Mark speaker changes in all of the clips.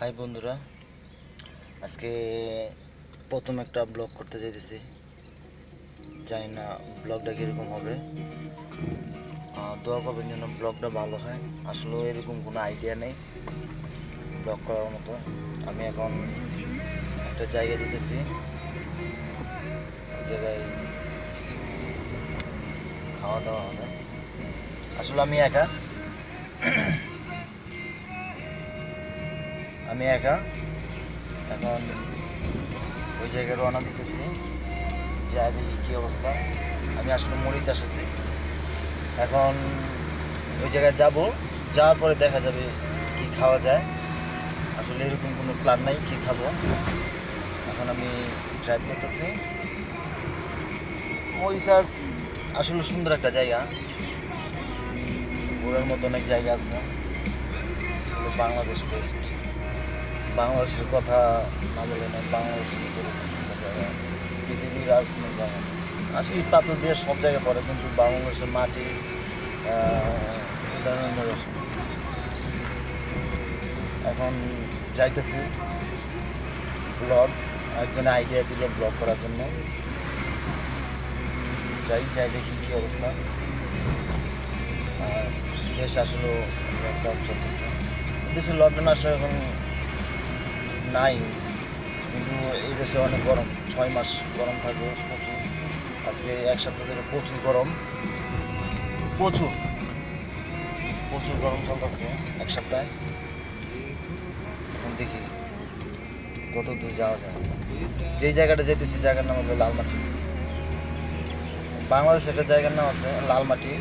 Speaker 1: High বন্ধুরা, আজকে প্রথম একটা ব্লগ করতে যাইতেছি। জানি না ব্লগটা কীরকম হবে। দোয়া করবেন যেন ব্লগটা ভালো হয়। আসলে এরকম কোনো আইডিয়া নেই ব্লগ করার মতো। আমি এখন একটা জায়গা দিতেছি জায়গায় খাওয়া দাওয়া হবে। আসলে আমি একা। আমি একা। এখন ওই জায়গায় রওনা দিতেছি। যা দেখি কী অবস্থা। আমি আসলে মরিচ আসেছি। এখন ওই জায়গায় যাব। যাওয়ার পরে দেখা যাবে কি খাওয়া যায়। আসলে এরকম কোনো প্ল্যান নাই কি খাব। এখন আমি ড্রাইভ করতেছি। মরিচাস আসলে সুন্দর একটা জায়গা। ঘোরার মতো অনেক জায়গা আছে। বাংলাদেশ বেস্ট বাংলাদেশের কথা না বলে না বাংলাদেশের পৃথিবীর আর কোনো নেই আসলে পাথর দিয়ে সব জায়গায় পড়ে, কিন্তু বাংলাদেশের মাটি এখন যাইতেছি ব্লগ, একজনে আইডিয়া দিল ব্লগ করার জন্য। যাই যাই দেখি কি অবস্থা। দেশ দেশে আসলে লকডাউন চলতেছে। দেশে লকডাউন আসলে এখন নাই, কিন্তু এই দেশে অনেক গরম, ছয় মাস গরম থাকবে প্রচুর। আজকে এক সপ্তাহ থেকে প্রচুর গরম। প্রচুর প্রচুর গরম চলতেছে এক সপ্তাহে। এখন দেখি কত দূর যাওয়া যায়। যেই জায়গাটা যেতেছি জায়গার নাম হলো লালমাছি বাংলাদেশ একটা জায়গার নাম আছে, লালমাটি।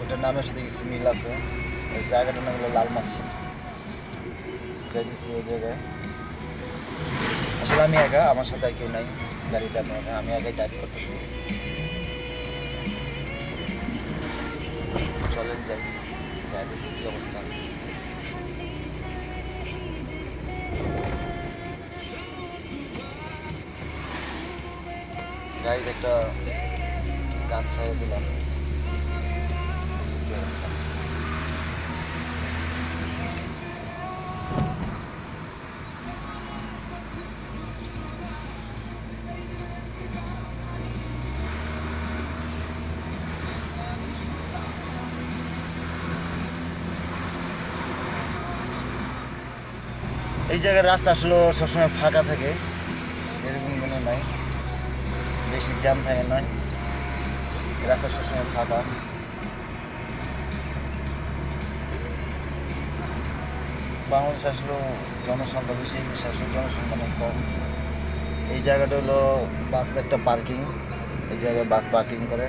Speaker 1: ওটার নামের সাথে কিছু মিল আছে। ওই জায়গাটার নাম হলো লালমাছি যাইতেছি ওই জায়গায়। আসলে আমি একা, আমার সাথে আর কেউ নাই গাড়িতে আমি একা আমি একাই ড্রাইভ করতেছি। চলেন যাই, দেখি কি অবস্থা। গাড়িতে একটা গান ছাড়িয়ে দিলাম। এই জায়গার রাস্তা আসলে সবসময় ফাঁকা থাকে, এরকম কোনো নাই। বেশি জ্যাম থাকে নয় রাস্তা সবসময় ফাঁকা। বাংলাদেশ আসলে জনসংখ্যা বেশি দেশে আসলে জনসংখ্যা অনেক কম। এই জায়গাটা হলো বাস একটা পার্কিং, এই জায়গায় বাস পার্কিং করে।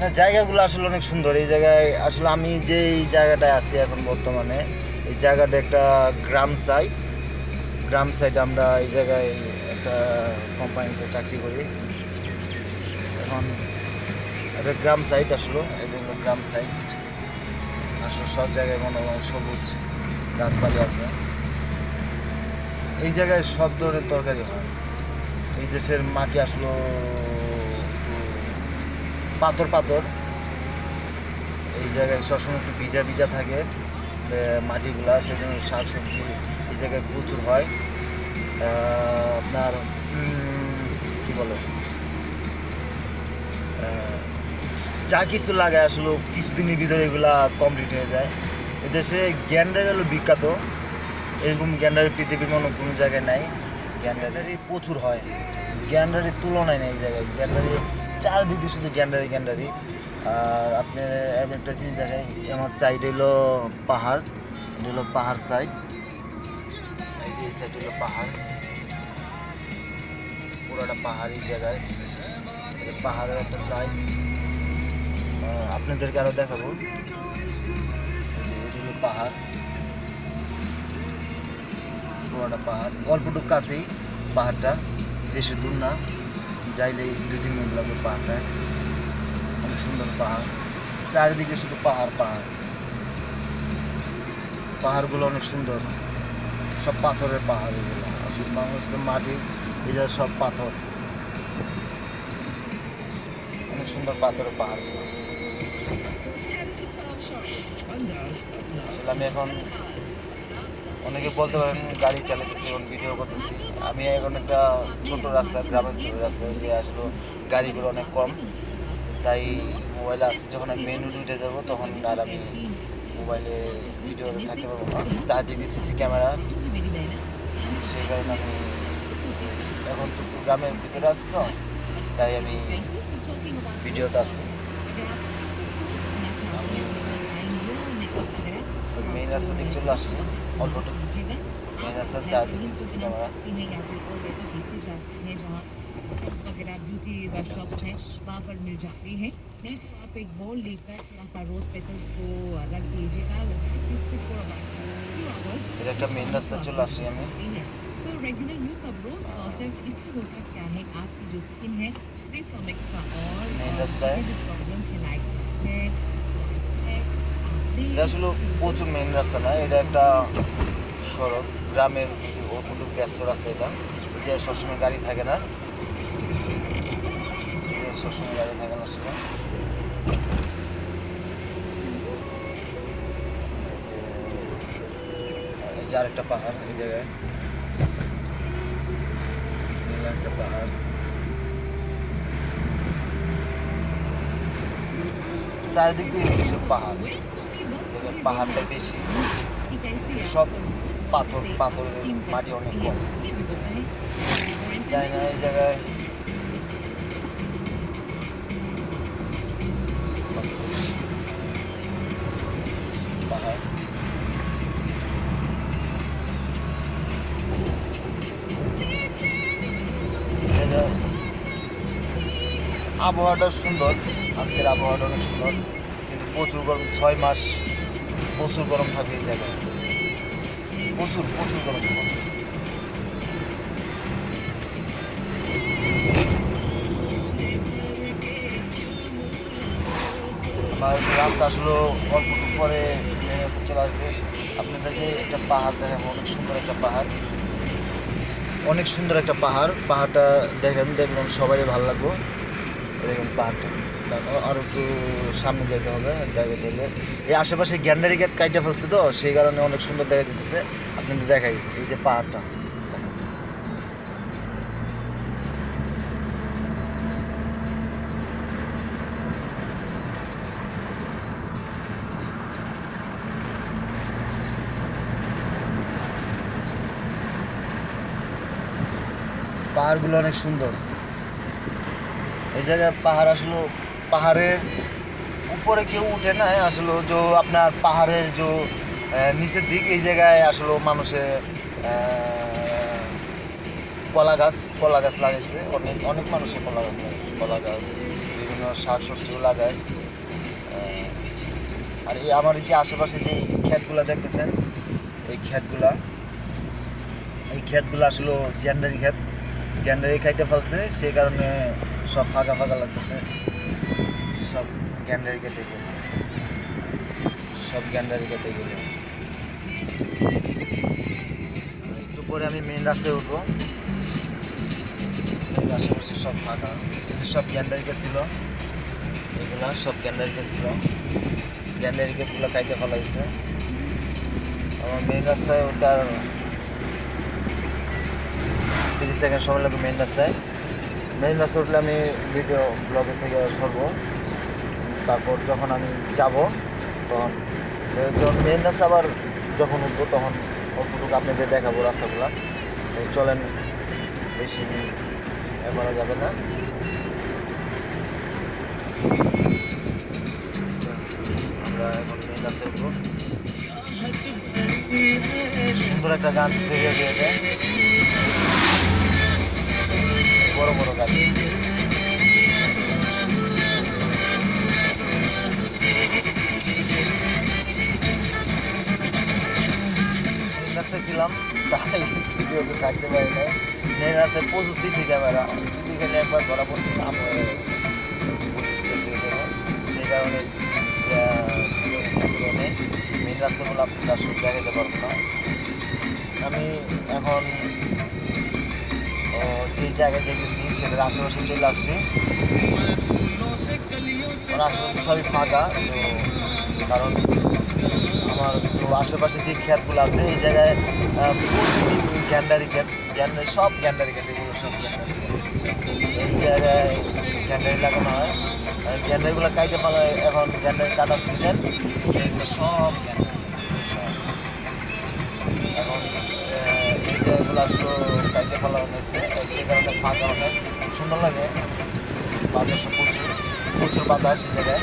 Speaker 1: না, জায়গাগুলো আসলে অনেক সুন্দর। এই জায়গায় আসলে আমি যেই জায়গাটায় আছি এখন বর্তমানে, এই জায়গাটা একটা গ্রাম সাইড গ্রাম সাইড আমরা এই জায়গায় একটা কোম্পানিতে চাকরি করি। এখন এটা গ্রাম সাইড আসলো এটা গ্রাম সাইড আসলে সব জায়গায় মনে হয় সবুজ গাছপালা আছে। এই জায়গায় সব ধরনের তরকারি হয়। এই দেশের মাটি আসলো পাথর পাথর। এই জায়গায় সবসময় একটু ভিজা ভিজা থাকে মাটিগুলা সেই জন্য শাক সবজি এই জায়গায় প্রচুর হয়। আপনার কি বলে? যা কিছু লাগে আসলে কিছুদিনের ভিতরে এগুলা কমপ্লিট হয়ে যায়। এদেশে গ্যান্ডার হলো বিখ্যাত। এরকম গ্যান্ডার পৃথিবীর মনে কোনো জায়গায় নাই। গ্যান্ডারি প্রচুর হয়। গ্যান্ডারির তুলনায় নেই এই জায়গায়। গ্যান্ডারি চারদিকে শুধু গ্যান্ডারি গ্যান্ডারি। আর আপনি একটা জিনিস দেখেন আমার সাইড হলো পাহাড়, এটা হলো পাহাড় সাইড এই সাইড হলো পাহাড়। পুরোটা পাহাড়ি জায়গায়। পাহাড়ের একটা সাইড আপনাদেরকে আরও দেখাবো। এটা হলো পাহাড়। পুরোটা পাহাড়। অল্পটুকু কাছেই পাহাড়টা, বেশি দূর না। যাইলেই দুই তিন মিনিট লাগবে পাহাড়টায় অনেক সুন্দর পাহাড়। চারিদিকে শুধু পাহাড় পাহাড়। পাহাড়গুলো অনেক সুন্দর। সব পাথরের পাহাড় এগুলো। আসলে বাংলাদেশের মাটি যে সব পাথর। অনেক সুন্দর পাথরের পাহাড়। আসলে আমি এখন অনেকে বলতে পারেন গাড়ি চালাতেছি এখন ভিডিও করতেছি। আমি এখন একটা ছোট রাস্তা গ্রামের রাস্তায় যে আসলে গাড়িগুলো অনেক কম। তাই মোবাইলে আসছে যখন আমি মেনু উঠে যাব তখন আর আমি মোবাইলে ভিডিওতে থাকতে পারব না। চারদিকে সিসি ক্যামেরা সেই কারণে আমি এখন তো গ্রামের ভিতরে আছি তো তাই আমি ভিডিওতে আছি। মেইন রাস্তা দিকে চলে আসছি।
Speaker 2: اور لوٹو کی چیزیں۔ میں نے سب سے آج تک کسی سے کروایا میں آپ کی جو اسکن ہے
Speaker 1: এটা আসলে প্রচুর মেইন রাস্তা না, এটা একটা সড়ক, গ্রামের ওটুকু ব্যস্ত রাস্তা এটা, যে সবসময় গাড়ি থাকে না। সবসময় গাড়ি থাকে না সেটা। এই যে আরেকটা পাহাড় এই জায়গায়। একটা পাহাড়। চারিদিক দিয়ে কিছু পাহাড়। পাহাড়টা বেশি। সব পাথর, পাথরের মাটি অনেক কম। যাই না, এই জায়গায় আবহাওয়াটা সুন্দর। আজকের আবহাওয়াটা অনেক সুন্দর। কিন্তু প্রচুর গরম, ছয় মাস প্রচুর গরম থাকে এই জায়গায়। প্রচুর প্রচুর গরম প্রচুর আমার রাস্তা আসলে অল্পটুকু পরে রাস্তা চলে আসবে। আপনাদেরকে একটা পাহাড় দেখাবো, অনেক সুন্দর একটা পাহাড়। অনেক সুন্দর একটা পাহাড়। পাহাড়টা দেখেন, দেখবেন সবাই ভালো লাগবো। দেখবেন পাহাড়টা। আরও একটু সামনে যেতে হবে, জায়গা থেকে এই আশেপাশে গ্যান্ডারি গেট কাইটা ফেলছে তো, সেই কারণে অনেক সুন্দর দেখা দিতেছে আপনাদের দেখাই, এই যে পাহাড়টা। পাহাড়গুলো অনেক সুন্দর। এই জায়গায় পাহাড় আসলে পাহাড়ের উপরে কেউ উঠে না আসলে যে আপনার পাহাড়ের যে নিচের দিক, এই জায়গায় আসলে মানুষে কলা গাছ কলা গাছ লাগাইছে অনেক অনেক মানুষে কলা গাছ লাগাইছে কলা গাছ, বিভিন্ন শাক সবজিও লাগায় আর এই আমার যে আশেপাশে যে ক্ষেতগুলা দেখতেছেন, এই ক্ষেতগুলা, এই ক্ষেতগুলো আসলে গ্যান্ডারি ক্ষেত। গ্যান্ডারি খাইতে ফেলছে, সেই কারণে সব ফাঁকা ফাঁকা লাগতেছে। সব গ্যান্ডারি খেতে গেলে। সব গ্যান্ডারি খেতে গেলে। একটু পরে আমি মেন রাস্তায় উঠবো। আশেপাশে সব ফাঁকা। সব গ্যান্ডারি ছিল। এগুলা সব গ্যান্ডারি ছিল। গ্যান্ডারি ক্ষেতগুলো কাইতে ফেলা হয়েছে আমার মেন রাস্তায় ওটার তিরিশ সেকেন্ড সময় লাগবে মেন রাস্তায়। মেন রাস্তা উঠলে আমি ভিডিও ব্লগের থেকে সরবো। তারপর যখন আমি যাব, তখন যখন মেন রাস্তা আবার যখন উঠবো, তখন অল্পটুকু আপনাদের দেখাবো রাস্তাগুলো। চলেন, বেশি করা যাবে না। আমরা এখন মেন রাস্তায় উঠবো। সুন্দর একটা গান থেকে দিয়েছে বড় বড় গাড়ি রাস্তায় ছিলাম তাই ভিডিওতে থাকতে পারি না মেন রাস্তায় প্রচুর সিসি ক্যামেরা। যদি এখানে একবার ধরা পড়তে নাম হয়ে গেছে পুলিশ কেসে সেই কারণে মেন রাস্তাগুলো আপনারা আসলে দেখাতে পারব না। আমি এখন যে জায়গায় যেতেছি সেটার আশেপাশে চলে আসছি। আশেপাশে সবই ফাঁকা, তো কারণ আমার আশেপাশে যে ক্ষেতগুলো আছে, এই জায়গায় প্রচুর গ্যান্ডারি ক্ষেত গ্যান্ডারি সব গ্যান্ডারি ক্ষেত এগুলো সব এই জায়গায় গ্যান্ডারি লাগানো হয়। গ্যান্ডারিগুলো কাইতে পালা এখন গ্যান্ডারি কাটার সিজন এগুলো সব এখন এই হয়েছে সেই কারণে ফাঁকা অনেক সুন্দর লাগে, বাতাস প্রচুর প্রচুর বাতাস এই জায়গায়।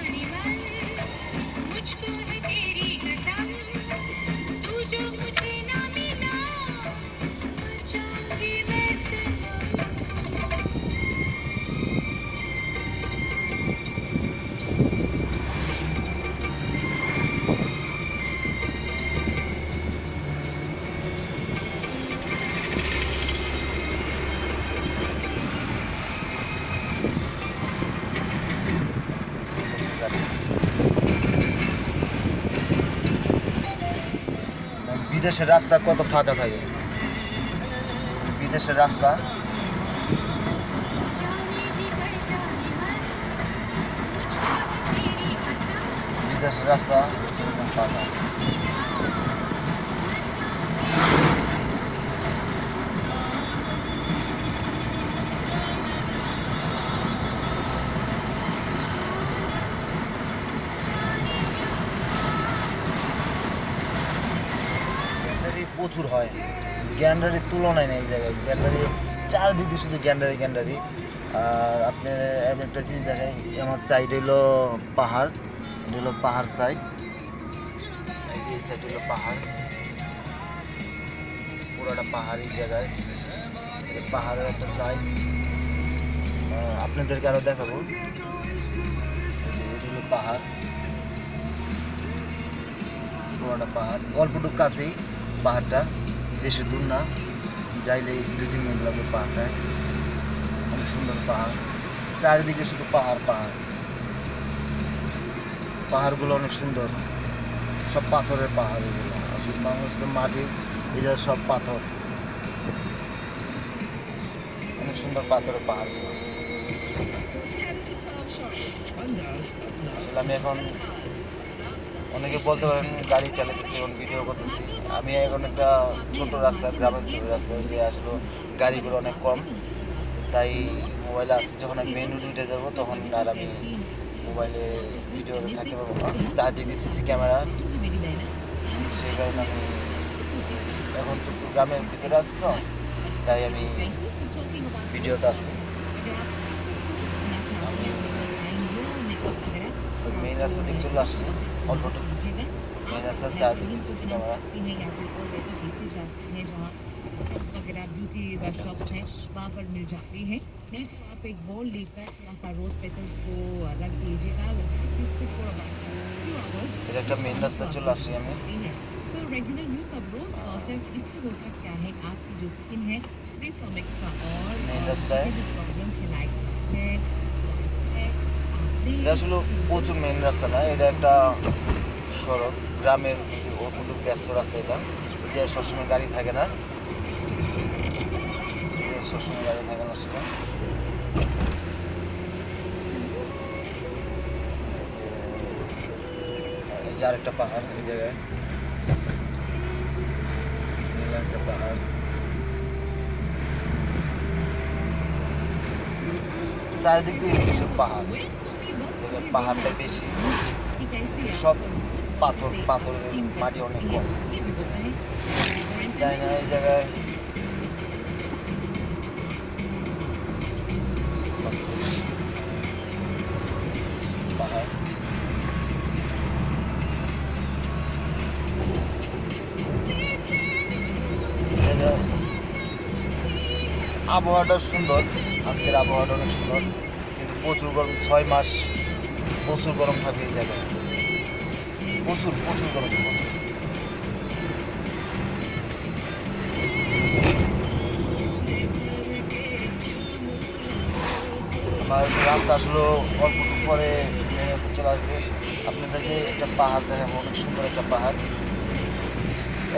Speaker 1: বিদেশের রাস্তা কত ফাঁকা থাকে? বিদেশের রাস্তা? বিদেশের রাস্তা ফাঁকা? গ্যান্ডারির তুলনায় নেই এই জায়গায়। গ্যান্ডারি চারদিকে শুধু গ্যান্ডারি গ্যান্ডারি। আর আপনি একটা জিনিস দেখেন আমার সাইড হলো পাহাড়, এটা হলো পাহাড় সাইড এই সাইড হলো পাহাড়। পুরোটা পাহাড়ি জায়গায়। পাহাড়ের একটা সাইড আপনাদেরকে আরও দেখাবো। এটা হলো পাহাড়। পুরোটা পাহাড়। অল্পটুকু কাছেই পাহাড়টা। বেশি দূর না যাইলে দুই তিন মিনিট লাগবে পাহাড়টায় অনেক সুন্দর পাহাড়। চারিদিকে শুধু পাহাড় পাহাড়। পাহাড়গুলো অনেক সুন্দর। সব পাথরের পাহাড় এগুলো। আসলে বাংলাদেশের মাটি এগুলো সব পাথর। অনেক সুন্দর পাথরের পাহাড়গুলো আসলে আমি এখন অনেকে বলতে পারেন গাড়ি চালাতেছি, এখন ভিডিও করতেছি। আমি এখন একটা ছোট রাস্তা, গ্রামের রাস্তায় যে আসলে গাড়িগুলো অনেক কম। তাই মোবাইলে আসছে, যখন আমি মেন রুটে যাব, তখন আর আমি মোবাইলে ভিডিওতে থাকতে পারব না। চারদিকে সিসি ক্যামেরা। সেই কারণে আমি এখন তো গ্রামের ভিতরে আছি তো, তাই আমি ভিডিওতে আছি। মেন রাস্তা দিকে চলে আসছি।
Speaker 2: اور فوٹو میرا سر سے آتی کسی سے کمرہ اور
Speaker 1: এটা আসলে প্রচুর মেইন রাস্তা না? এটা একটা সড়ক, গ্রামের অল্পটুকু ব্যস্ত রাস্তা এটা, যে সবসময় গাড়ি থাকে না। যে সবসময় গাড়ি থাকে না সেটা। এই যে আরেকটা পাহাড় এই জায়গায়। আরেকটা পাহাড়। চারিদিক দিয়ে কিছু পাহাড়। পাহাড়টা বেশি। সব পাথর পাথর মাটি অনেক কম। যাই না, এই জায়গায় আবহাওয়াটা সুন্দর, আজকের আবহাওয়াটা অনেক সুন্দর। প্রচুর গরম, ছয় মাস প্রচুর গরম থাকে এই জায়গায়। প্রচুর প্রচুর গরম, প্রচুর। আমার রাস্তা আসলে অল্প পরে নেমে চলে আসবে। আপনাদেরকে একটা পাহাড় দেখাবো, অনেক সুন্দর একটা পাহাড়।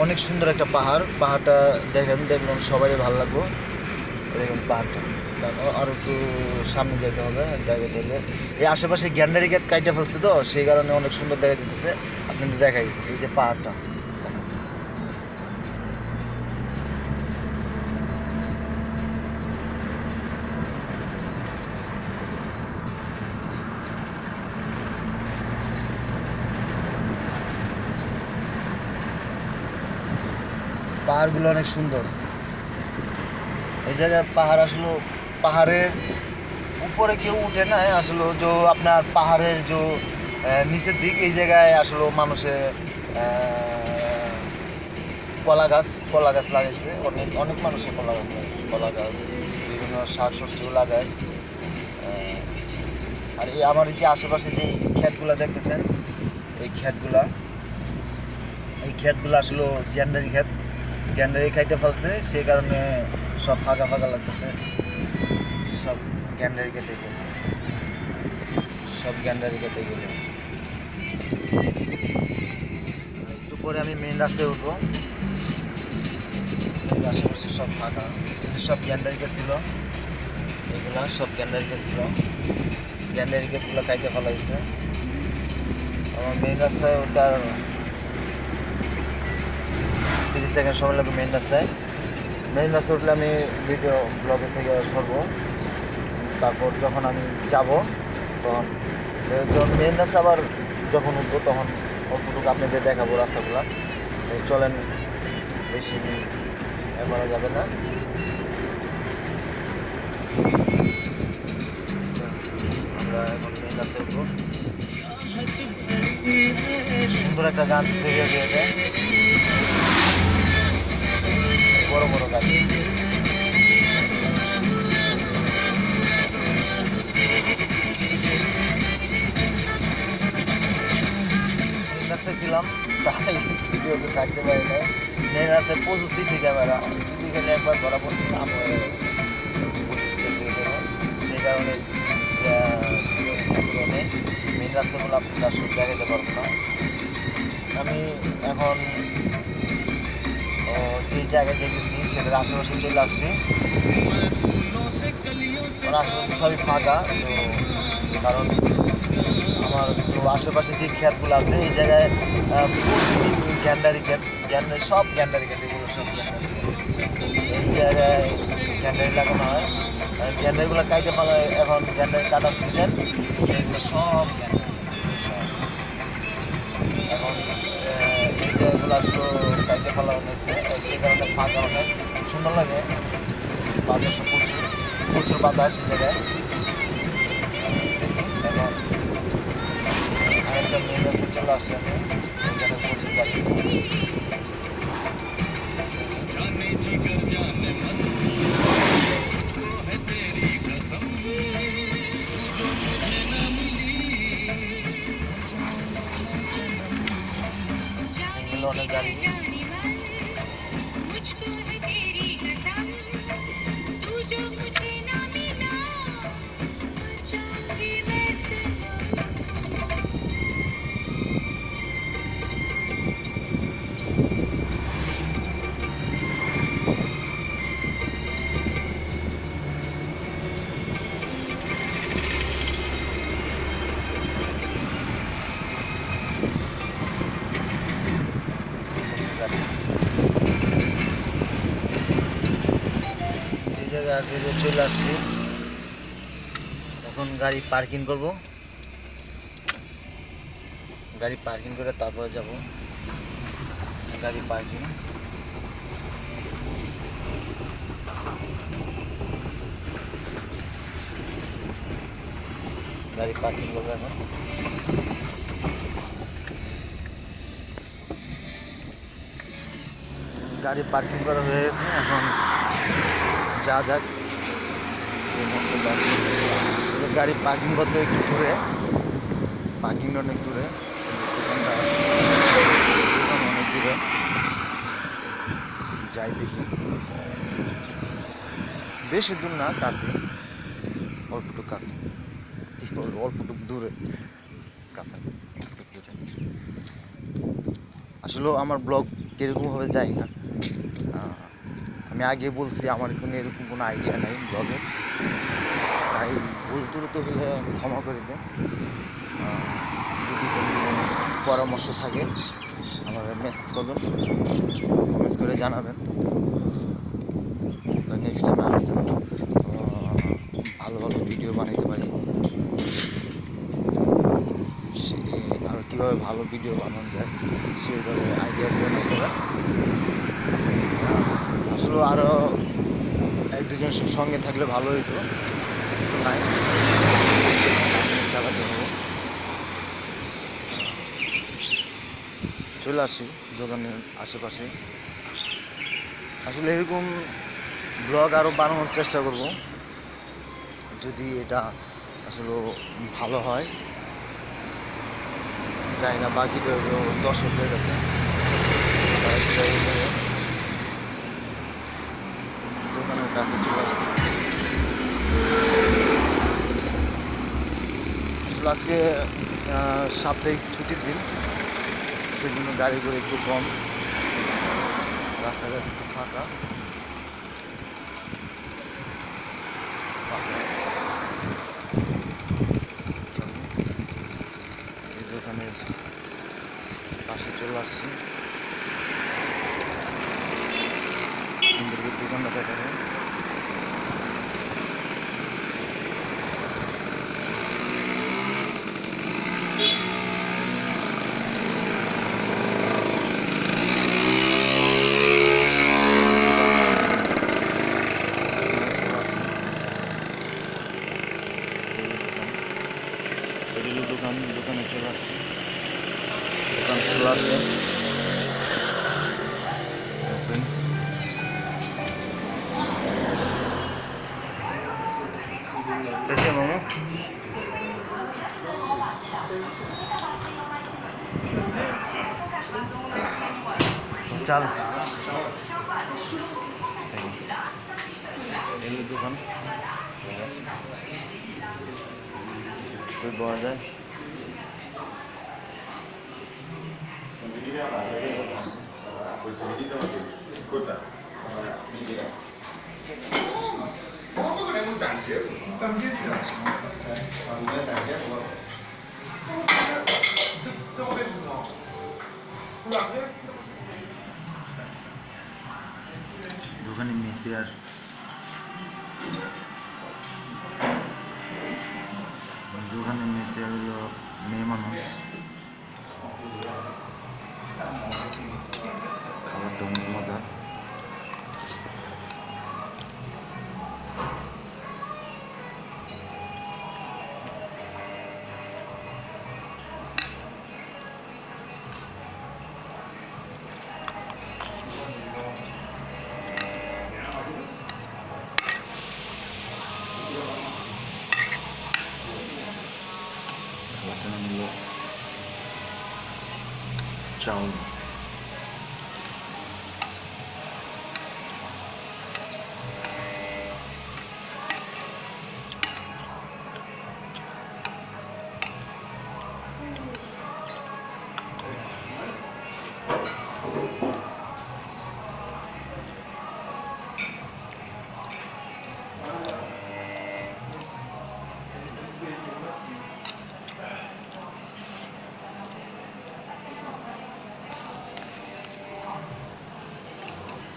Speaker 1: অনেক সুন্দর একটা পাহাড়। পাহাড়টা দেখেন দেখলাম সবাই ভালো লাগবো। দেখুন পাহাড়টা। আর একটু সামনে যেতে হবে জায়গাতে হলে এই আশেপাশে গ্যান্ডারি গেট কাইটে ফেলছে তো, সেই কারণে অনেক সুন্দর দেখা যেতেছে আপনাদের দেখাই, এই যে পাহাড়টা। পাহাড়গুলো অনেক সুন্দর। এই জায়গায় পাহাড় আসলে পাহাড়ের উপরে কেউ উঠে না আসলে যে আপনার পাহাড়ের যে নিচের দিক, এই জায়গায় আসলে মানুষে কলা গাছ কলা গাছ লাগাইছে। অনেক অনেক মানুষে কলা গাছ লাগাইছে। কলা গাছ, বিভিন্ন শাক সবজিও লাগায় আর এই আমার যে আশেপাশে যে ক্ষেতগুলা দেখতেছেন, এই ক্ষেতগুলা, এই ক্ষেতগুলো আসলে গ্যান্ডারি ক্ষেত। গ্যান্ডারি খাইতে ফেলছে, সেই কারণে সব ফাঁকা ফাঁকা লাগতেছে। সব গ্যান্ডারি খেতে গেলে সব গ্যান্ডারি খেতে গেলে একটু পরে আমি মেন রাস্তায় উঠবো। আশেপাশে সব ফাঁকা। সব গ্যান্ডারি গেট ছিল। এগুলা সব গ্যান্ডারি গেট ছিল। গ্যান্ডারি গেটগুলো কাইতে ফেলা হয়েছে। আমার মেন রাস্তায় ওটার তিরিশ সেকেন্ড সময় লাগবে মেন রাস্তায়। মেন রাস্তায় উঠলে আমি ভিডিও ব্লগের থেকে সরবো। তারপর যখন আমি যাব, তখন যখন মেন রাস্তা আবার যখন উঠবো, তখন অল্পটুকু আপনাদের দেখাবো রাস্তাগুলো। চলেন, বেশি করা যাবে না। আমরা এখন মেন উঠবো। সুন্দর একটা গান দিতে গিয়ে বড় বড় গাড়ি রাস্তায় ছিলাম তাই ভিডিওতে থাকতে পারি না মেন রাস্তায় প্রচুর সিসি ক্যামেরা। যদি গেলে একবার ধরা পড়তে, নাম হয়ে গেছে। সেই কারণে মেন রাস্তাগুলো আপনার আসলে দেখাতে পারব না। আমি এখন যে জায়গায় যেতেছি, সেটার আশেপাশে চলে আসছি। আশেপাশে সবই ফাঁকা, তো কারণ আমার তো আশেপাশে যে ক্ষেতগুলো আছে এই জায়গায় প্রচুর গ্যান্ডারি ক্ষেত গ্যান্ডারি সব গ্যান্ডারি ক্ষেত এগুলো সব এই জায়গায় গ্যান্ডারি লাগানো হয়। গ্যান্ডারিগুলো কাইতে হয়, এখন গ্যান্ডারি কাটার সিজন এগুলো সব এখন এই হয়েছে সেই কারণে ফাঁকা অনেক সুন্দর লাগে। বাতাস প্রচুর প্রচুর বাতাস এই জায়গায়। আরেকটা মেন রাস্তায় চলে আসছে আমি এখানে প্রচুর গাড়ি জায়গায় চলে আসছি, এখন গাড়ি পার্কিং করব। গাড়ি পার্কিং করে তারপরে যাব। গাড়ি পার্কিং গাড়ি পার্কিং করব এখন। গাড়ি পার্কিং করা হয়ে গেছে, এখন যা যাক। যে গাড়ি পার্কিং করতে একটু দূরে। পার্কিংটা অনেক দূরে। অনেক দূরে। যাই দেখি। বেশি দূর না, কাছে। অল্পটুকু কাছে। কি বলব অল্পটুকু দূরে। কাছে। আসলে আমার ব্লগ কীরকমভাবে যাই না। আমি আগে বলছি, আমার কোনো এরকম কোনো আইডিয়া নাই ব্লগের তাই ভুল দ্রুত হলে ক্ষমা করে দেন। যদি কোনো পরামর্শ থাকে আমার মেসেজ করবেন কমেন্টস করে জানাবেন। নেক্সট টাইম আমি ভালো ভালো ভিডিও বানাইতে পারি। সে- আর কীভাবে ভালো ভিডিও বানানো যায় সেইভাবে আইডিয়া দেবেন আপনারা আসলে আরও এক দুজন সঙ্গে থাকলে ভালো হতো নাই। চালাতে হবে। চলে আসি দোকানের আশেপাশে। আসলে এরকম ব্লগ আরও বানানোর চেষ্টা করব। যদি এটা আসলে ভালো হয়। যাই না, বাকি তো হলো দর্শকদের কাছে। দোকানের কাছে চলে আসছি। আসলে আজকে সাপ্তাহিক ছুটির দিন সেই জন্য গাড়ি করে একটু কম। রাস্তাঘাট একটু ফাঁকা। পাশে চলে আসছি। সুন্দর করে 查了。对吧？在。裤子。啊，没几个。我不能给我单鞋，单鞋去了。啊，你那单鞋给我。单鞋，这这我背不动。裤衩子。দোকানে মেসে আর দোকানে মেসে হলো মেয়ে মানুষ। খাবারটা অনেক মজা। down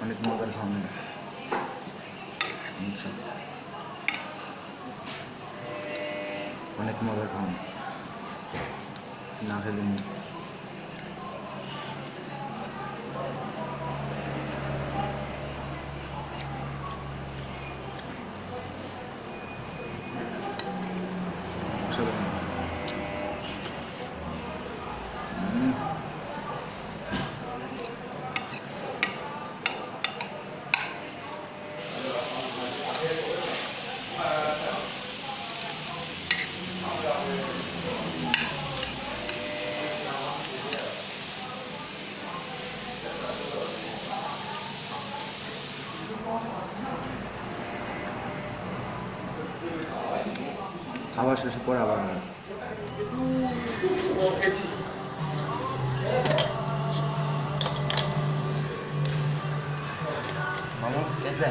Speaker 1: অনেক মজার খাওয়ানো ইনশাল্লাহ অনেক মজার খাওয়ানো না খাবার শেষে পরে আবার মামু কেসে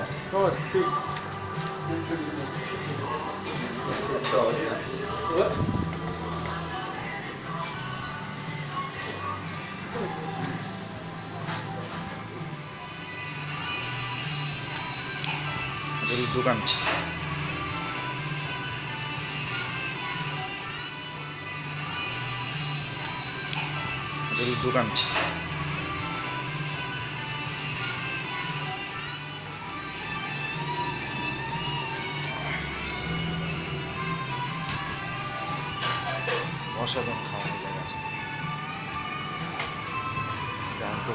Speaker 1: দোকান। দোকান। অসাধারণ খাওয়ানো জায়গা গান তো